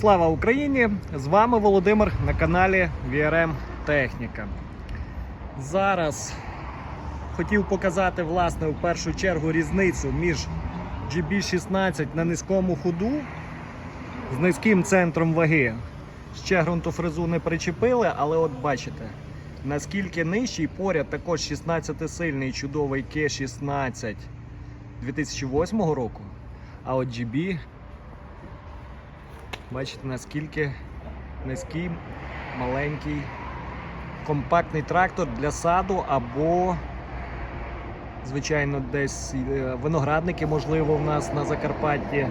Слава Україні! З вами Володимир на каналі VRM Техніка. Зараз хотів показати власне в першу чергу різницю між GB16 на низькому ходу з низьким центром ваги. Ще ґрунтофрезу не причепили, але от бачите, наскільки нижчий поряд також 16-сильний чудовий К16 2008 року. А от GB Бачите, наскільки низький, маленький, компактний трактор для саду або, звичайно, десь е, виноградники, можливо, в нас на Закарпатті.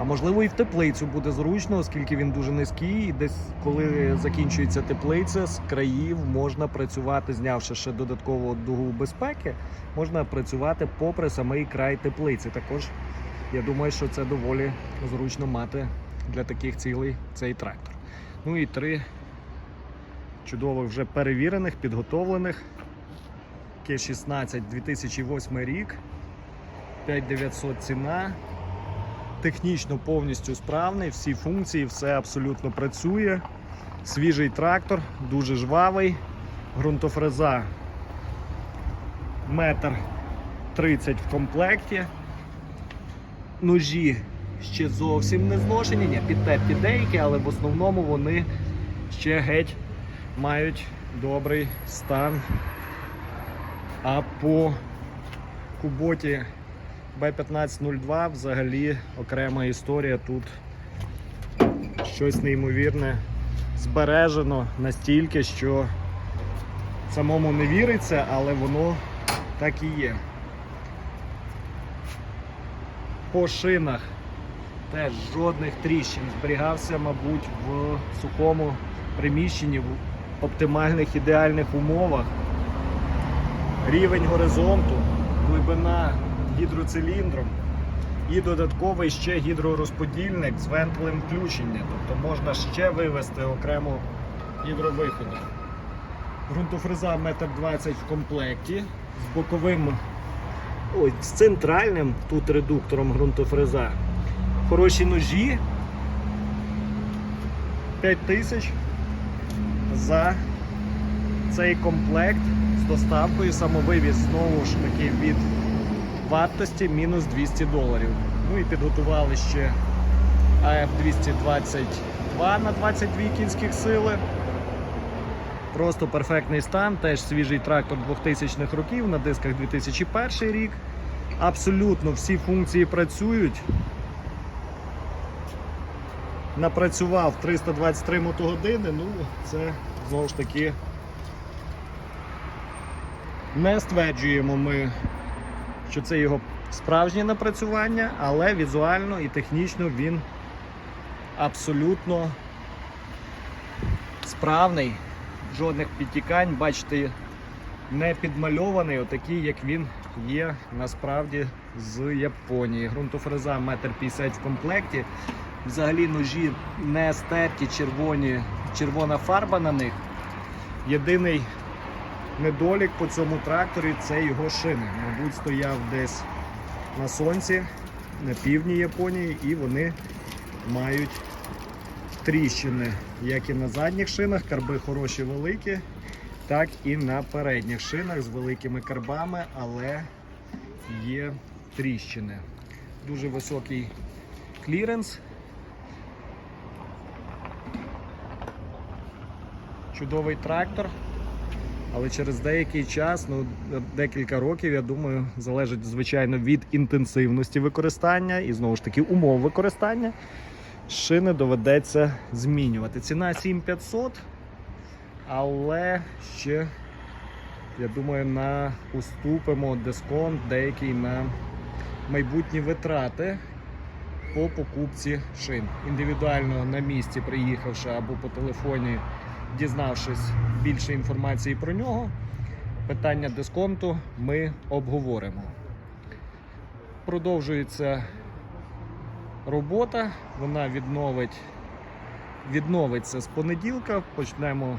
А можливо і в теплицю буде зручно, оскільки він дуже низький. І десь коли закінчується теплиця, з країв можна працювати, знявши ще додаткову дугу безпеки, можна працювати попри самий край теплиці. Також я думаю, що це доволі зручно мати для таких цілей цей трактор. Ну і три чудових вже перевірених, підготовлених. К-16 2008 рік, 5900 ціна. Технічно повністю справний, всі функції, все абсолютно працює. Свіжий трактор, дуже жвавий, ґрунтофреза метр 30 в комплекті. Ножі ще зовсім не зношені, ні, підтерті деякі, але в основному вони ще геть мають добрий стан. А по куботі B1502 взагалі окрема історія. Тут щось неймовірне збережено настільки, що самому не віриться, але воно так і є. По шинах теж жодних тріщин. Зберігався, мабуть, в сухому приміщенні в оптимальних ідеальних умовах. Рівень горизонту, глибина гідроциліндром і додатковий ще гідророзподільник з вентилем включення. Тобто можна ще вивести окремо гідровиходи. Грунтофреза 1,20 м в комплекті з боковим, ой, з центральним тут редуктором ґрунтофреза. Хороші ножі 5 тисяч за цей комплект з доставкою самовивіз знову ж таки від вартості мінус 200 доларів. Ну і підготували ще АФ 222 на 22 кінських сили. Просто перфектний стан, теж свіжий трактор 2000-х років на дисках 2001 рік. Абсолютно всі функції працюють. Напрацював 323 мотогодини, ну це знову ж таки не стверджуємо ми, що це його справжнє напрацювання, але візуально і технічно він абсолютно справний, жодних підтікань, бачите, не підмальований, отакий, як він є насправді з Японії. Грунтофреза 1,50 м в комплекті. Взагалі ножі не стерті, червоні, червона фарба на них. Єдиний недолік по цьому тракторі це його шини. Мабуть, стояв десь на сонці, на півдні Японії, і вони мають тріщини, як і на задніх шинах, карби хороші великі, так і на передніх шинах з великими карбами, але є тріщини. Дуже високий кліренс. Чудовий трактор. Але через деякий час, ну декілька років, я думаю, залежить звичайно від інтенсивності використання і знову ж таки умов використання. Шини доведеться змінювати. Ціна 7500, але ще, я думаю, на уступимо дисконт деякий на майбутні витрати по покупці шин. Індивідуально на місці приїхавши або по телефоні дізнавшись більше інформації про нього, питання дисконту ми обговоримо. Продовжується робота, вона відновить, відновиться з понеділка. Почнемо,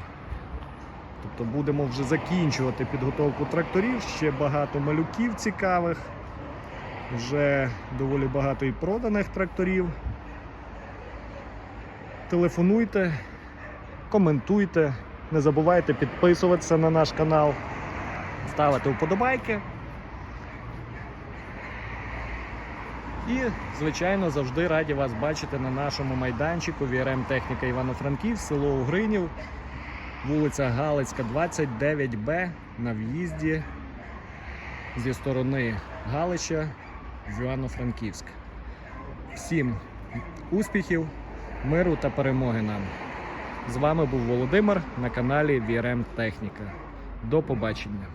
тобто будемо вже закінчувати підготовку тракторів, ще багато малюків цікавих, вже доволі багато і проданих тракторів. телефонуйте, коментуйте, не забувайте підписуватися на наш канал, ставити вподобайки. І, звичайно, завжди раді вас бачити на нашому майданчику VRM Техніка Івано-Франків, село Угринів, вулиця Галицька, 29Б на в'їзді зі сторони Галича в Івано-Франківськ. Всім успіхів, миру та перемоги нам. З вами був Володимир на каналі VRM Техніка. До побачення.